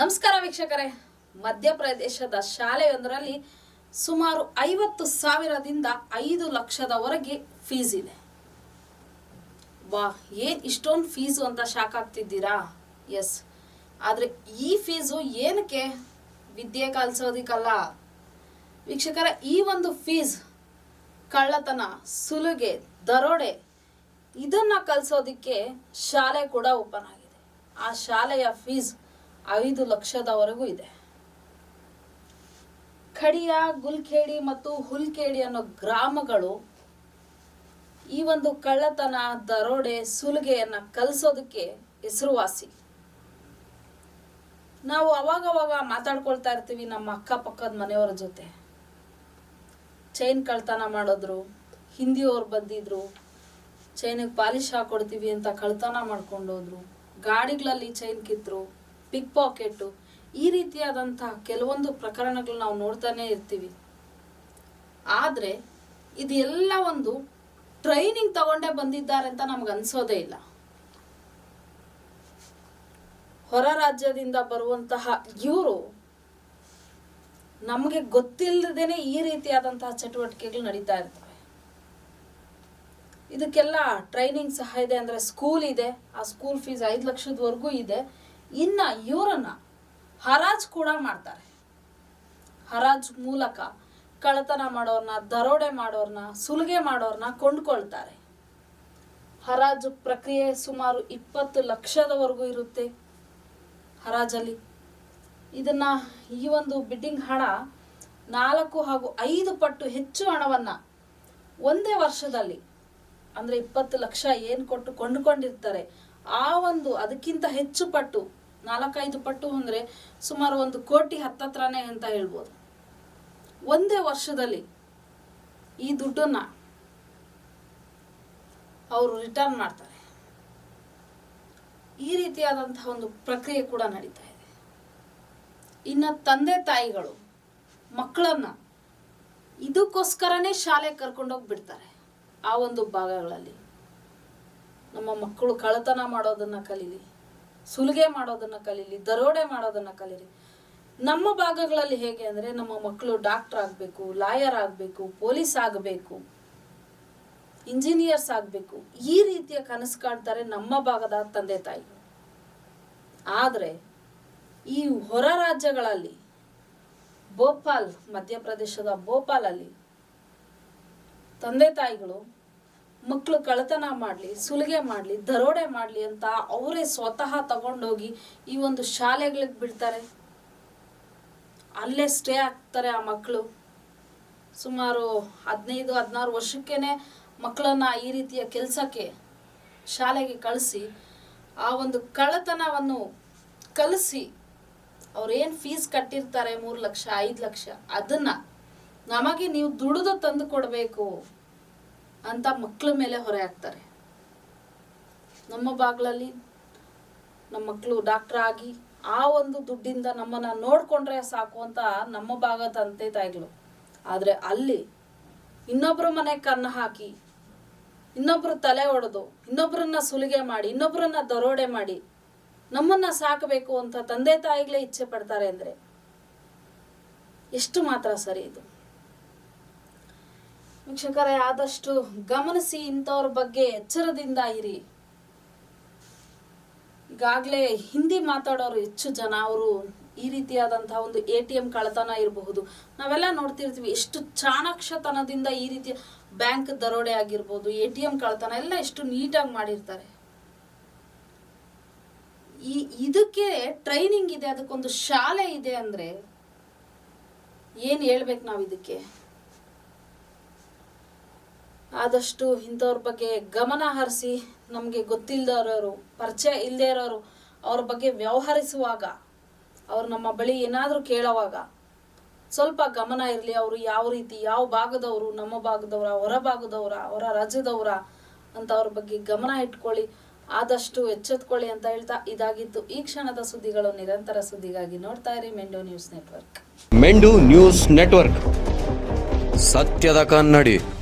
ನಮಸ್ಕಾರ ವೀಕ್ಷಕರೇ. ಮಧ್ಯಪ್ರದೇಶದ ಶಾಲೆಯೊಂದರಲ್ಲಿ ಸುಮಾರು ಐವತ್ತು ಸಾವಿರದಿಂದ ಐದು ಲಕ್ಷದವರೆಗೆ ಫೀಸ್ ಇದೆ. ವಾ, ಏನ್ ಇಷ್ಟೊಂದು ಫೀಸು ಅಂತ ಶಾಕ್ ಆಗ್ತಿದ್ದೀರಾ? ಎಸ್ ಆದ್ರೆ ಈ ಫೀಸು ಏನಕ್ಕೆ? ವಿದ್ಯೆ ಕಲಿಸೋದಿಕ್ಕಲ್ಲ. ವೀಕ್ಷಕರ, ಈ ಒಂದು ಫೀಸ್ ಕಳ್ಳತನ, ಸುಲುಗೆ, ದರೋಡೆ ಇದನ್ನ ಕಲಿಸೋದಿಕ್ಕೆ ಶಾಲೆ ಕೂಡ ಓಪನ್ ಆಗಿದೆ. ಆ ಶಾಲೆಯ ಫೀಸ್ ಐದು ಲಕ್ಷದವರೆಗೂ ಇದೆ. ಖಡಿಯ ಗುಲ್ಖೇಡಿ ಮತ್ತು ಹುಲ್ಖೇಡಿ ಅನ್ನೋ ಗ್ರಾಮಗಳು ಈ ಒಂದು ಕಳ್ಳತನ, ದರೋಡೆ, ಸುಲಿಗೆಯನ್ನ ಕಲಿಸೋದಕ್ಕೆ ಹೆಸರುವಾಸಿ. ನಾವು ಅವಾಗವಾಗ ಮಾತಾಡ್ಕೊಳ್ತಾ ಇರ್ತೀವಿ ನಮ್ಮ ಅಕ್ಕಪಕ್ಕದ ಮನೆಯವರ ಜೊತೆ. ಚೈನ್ ಕಳ್ತನ ಮಾಡಿದ್ರು, ಹಿಂದಿಯವ್ರು ಬಂದಿದ್ರು, ಚೈನಿಗೆ ಪಾಲಿಶ್ ಹಾಕೊಡ್ತೀವಿ ಅಂತ ಕಳ್ತನ ಮಾಡ್ಕೊಂಡೋದ್ರು, ಗಾಡಿಗಳಲ್ಲಿ ಚೈನ್ ಕಿತ್ತರು ಪಿಕ್ ಪಾಕೆಟ್ ಈ ರೀತಿಯಾದಂತಹ ಕೆಲವೊಂದು ಪ್ರಕರಣಗಳು ನಾವು ನೋಡ್ತಾನೆ ಇರ್ತೀವಿ. ಆದರೆ, ಇದೆಲ್ಲ ಒಂದು ಟ್ರೈನಿಂಗ್ ತಗೊಂಡೇ ಬಂದಿದ್ದಾರೆ ಅಂತ ನಮ್ಗೆ ಅನ್ಸೋದೇ ಇಲ್ಲ. ಹೊರ ರಾಜ್ಯದಿಂದ ಬರುವಂತಹ ಇವರು ನಮಗೆ ಗೊತ್ತಿಲ್ಲದೇನೆ ಈ ರೀತಿಯಾದಂತಹ ಚಟುವಟಿಕೆಗಳು ನಡೀತಾ ಇರ್ತವೆ. ಇದಕ್ಕೆಲ್ಲ ಟ್ರೈನಿಂಗ್ ಸಹ ಇದೆ ಅಂದ್ರೆ ಸ್ಕೂಲ್ ಇದೆ. ಆ ಸ್ಕೂಲ್ ಫೀಸ್ ಐದು ಲಕ್ಷದವರೆಗೂ ಇದೆ. ಇನ್ನ ಇವರನ್ನ ಹರಾಜ್ ಕೂಡ ಮಾಡ್ತಾರೆ. ಹರಾಜ್ ಮೂಲಕ ಕಳ್ಳತನ ಮಾಡೋರ್ನ, ದರೋಡೆ ಮಾಡೋರ್ನ, ಸುಲಿಗೆ ಮಾಡೋರ್ನ ಕೊಂಡ್ಕೊಳ್ತಾರೆ. ಹರಾಜು ಪ್ರಕ್ರಿಯೆ ಸುಮಾರು ಇಪ್ಪತ್ತು ಲಕ್ಷದವರೆಗೂ ಇರುತ್ತೆ. ಹರಾಜಲ್ಲಿ ಇದನ್ನ ಈ ಒಂದು ಬಿಡ್ಡಿಂಗ್ ಹಣ ನಾಲ್ಕು ಹಾಗೂ ಐದು ಪಟ್ಟು ಹೆಚ್ಚು ಹಣವನ್ನ ಒಂದೇ ವರ್ಷದಲ್ಲಿ ಅಂದ್ರೆ ಇಪ್ಪತ್ತು ಲಕ್ಷ ಏನ್ ಕೊಟ್ಟು ಕೊಂಡುಕೊಂಡಿರ್ತಾರೆ, ಆ ಒಂದು ಅದಕ್ಕಿಂತ ಹೆಚ್ಚು ಪಟ್ಟು ನಾಲ್ಕೈದು ಪಟ್ಟು ಅಂದ್ರೆ ಸುಮಾರು ಒಂದು ಕೋಟಿ ಹತ್ತತ್ರನೇ ಅಂತ ಹೇಳ್ಬೋದು. ಒಂದೇ ವರ್ಷದಲ್ಲಿ ಈ ದುಡ್ಡನ್ನ ಅವರು ರಿಟರ್ನ್ ಮಾಡ್ತಾರೆ. ಈ ರೀತಿಯಾದಂತಹ ಒಂದು ಪ್ರಕ್ರಿಯೆ ಕೂಡ ನಡೀತಾ ಇದೆ. ಇನ್ನ ತಂದೆ ತಾಯಿಗಳು, ಮಕ್ಕಳನ್ನ ಇದಕ್ಕೋಸ್ಕರನೇ ಶಾಲೆ ಕರ್ಕೊಂಡೋಗಿ ಬಿಡ್ತಾರೆ ಆ ಒಂದು ಭಾಗಗಳಲ್ಲಿ. ನಮ್ಮ ಮಕ್ಕಳು ಕಳ್ಳತನ ಮಾಡೋದನ್ನ ಕಲೀಲಿ. ಸುಲಿಗೆ ಮಾಡೋದನ್ನ ಕಲೀಲಿ, ದರೋಡೆ ಮಾಡೋದನ್ನ ಕಲೀಲಿ ನಮ್ಮ ಭಾಗಗಳಲ್ಲಿ ಹೇಗೆ ಅಂದ್ರೆ ನಮ್ಮ ಮಕ್ಕಳು ಡಾಕ್ಟರ್ ಆಗಬೇಕು ಲಾಯರ್ ಆಗಬೇಕು ಪೊಲೀಸ್ ಆಗಬೇಕು ಇಂಜಿನಿಯರ್ಸ್ ಆಗಬೇಕು, ಈ ರೀತಿಯ ಕನಸು ಕಾಣ್ತಾರೆ ನಮ್ಮ ಭಾಗದ ತಂದೆ ತಾಯಿ. ಆದ್ರೆ ಈ ಹೊರ ರಾಜ್ಯಗಳಲ್ಲಿ, ಭೋಪಾಲ್, ಮಧ್ಯಪ್ರದೇಶದ ಭೋಪಾಲಲ್ಲಿ ತಂದೆ ತಾಯಿಗಳು ಮಕ್ಕಳು ಕಳ್ಳತನ ಮಾಡಲಿ, ಸುಲಿಗೆ ಮಾಡಲಿ, ದರೋಡೆ ಮಾಡಲಿ ಅಂತ ಅವರೇ ಸ್ವತಃ ತಗೊಂಡೋಗಿ ಈ ಒಂದು ಶಾಲೆಗಳಿಗೆ ಬಿಡ್ತಾರೆ. ಅಲ್ಲೇ ಸ್ಟೇ ಆಗ್ತಾರೆ ಆ ಮಕ್ಕಳು ಸುಮಾರು ಹದಿನೈದು, ಹದಿನಾರು ವರ್ಷಕ್ಕೇನೆ ಮಕ್ಕಳನ್ನ ಈ ರೀತಿಯ ಕೆಲಸಕ್ಕೆ ಶಾಲೆಗೆ ಕಳಿಸಿ, ಆ ಒಂದು ಕಳ್ಳತನವನ್ನು ಕಲಿಸಿ ಅವ್ರೇನು ಫೀಸ್ ಕಟ್ಟಿರ್ತಾರೆ ಮೂರು ಲಕ್ಷ, ಐದು ಲಕ್ಷ, ಅದನ್ನು ನಮಗೆ ನೀವು ದುಡಿದು ತಂದು ಕೊಡಬೇಕು. ಅಂತ ಮಕ್ಕಳ ಮೇಲೆ ಹೊರೆ ಹಾಕ್ತಾರೆ. ನಮ್ಮ ಬಾಗ್ಲಲ್ಲಿ ನಮ್ಮ ಮಕ್ಕಳು ಡಾಕ್ಟರ್ ಆಗಿ ಆ ಒಂದು ದುಡ್ಡಿಂದ ನಮ್ಮನ್ನ ನೋಡ್ಕೊಂಡ್ರೆ ಸಾಕು ಅಂತ ನಮ್ಮ ಭಾಗದ ತಂದೆ ತಾಯಿಗಳು. ಆದ್ರೆ ಅಲ್ಲಿ ಇನ್ನೊಬ್ಬರ ಮನೆ ಕನ್ನ ಹಾಕಿ, ಇನ್ನೊಬ್ರು ತಲೆ ಒಡೆದು, ಇನ್ನೊಬ್ರನ್ನ ಸುಲಿಗೆ ಮಾಡಿ, ಇನ್ನೊಬ್ರನ್ನ ದರೋಡೆ ಮಾಡಿ ನಮ್ಮನ್ನ ಸಾಕಬೇಕು ಅಂತ ತಂದೆ ತಾಯಿಗಳೇ ಇಚ್ಛೆ ಪಡ್ತಾರೆ ಅಂದ್ರೆ ಎಷ್ಟು ಮಾತ್ರ ಸರಿ ಇದು. ವೀಕ್ಷಕರೇ, ಆದಷ್ಟು ಗಮನಿಸಿ ಇಂಥವ್ರ ಬಗ್ಗೆ ಎಚ್ಚರದಿಂದ ಇರಿ. ಈಗಾಗಲೇ ಹಿಂದಿ ಮಾತಾಡೋರು ಹೆಚ್ಚು ಜನ, ಅವರು ಈ ರೀತಿಯಾದಂತಹ ಒಂದು ಎ ಟಿ ಎಂ ಕಳ್ಳತನ ಇರಬಹುದು. ನಾವೆಲ್ಲ ನೋಡ್ತಿರ್ತೀವಿ, ಎಷ್ಟು ಚಾಣಾಕ್ಷತನದಿಂದ ಈ ರೀತಿಯ ಬ್ಯಾಂಕ್ ದರೋಡೆ ಆಗಿರ್ಬೋದು, ಎ ಟಿ ಎಂ ಕಳ್ಳತನ, ಎಲ್ಲ ಎಷ್ಟು ನೀಟಾಗಿ ಮಾಡಿರ್ತಾರೆ. ಈ ಇದಕ್ಕೆ ಟ್ರೈನಿಂಗ್ ಇದೆ, ಅದಕ್ಕೊಂದು ಶಾಲೆ ಇದೆ ಅಂದ್ರೆ ಏನು ಹೇಳ್ಬೇಕು ನಾವು ಇದಕ್ಕೆ? ಆದಷ್ಟು ಇಂಥವ್ರ ಬಗ್ಗೆ ಗಮನ ಹರಿಸಿ, ನಮಗೆ ಗೊತ್ತಿಲ್ಲದವರು ಪರಿಚಯ ಇಲ್ಲದೆ ಇರೋರು, ಅವ್ರ ಬಗ್ಗೆ ವ್ಯವಹರಿಸುವಾಗ, ಅವ್ರು ನಮ್ಮ ಬಳಿ ಏನಾದರೂ ಕೇಳೋವಾಗ, ಸ್ವಲ್ಪ ಗಮನ ಇರಲಿ, ಅವರು ಯಾವ ರೀತಿ, ಯಾವ ಭಾಗದವರು, ನಮ್ಮ ಭಾಗದವರ, ಹೊರ ಭಾಗದವರ, ಹೊರ ರಾಜ್ಯದವರ ಅಂತ ಅವ್ರ ಬಗ್ಗೆ ಗಮನ ಇಟ್ಕೊಳ್ಳಿ, ಆದಷ್ಟು ಎಚ್ಚೆತ್ಕೊಳ್ಳಿ ಅಂತ ಹೇಳ್ತಾ ಇದಾಗಿತ್ತು ಈ ಕ್ಷಣದ ಸುದ್ದಿಗಳು. ನಿರಂತರ ಸುದ್ದಿಗಾಗಿ ನೋಡ್ತಾ ಇರಿ ಮೆಂಡೋ ನ್ಯೂಸ್ ನೆಟ್ವರ್ಕ್. ಮೆಂಡು news network. ಸತ್ಯದ ಕನ್ನಡಿ.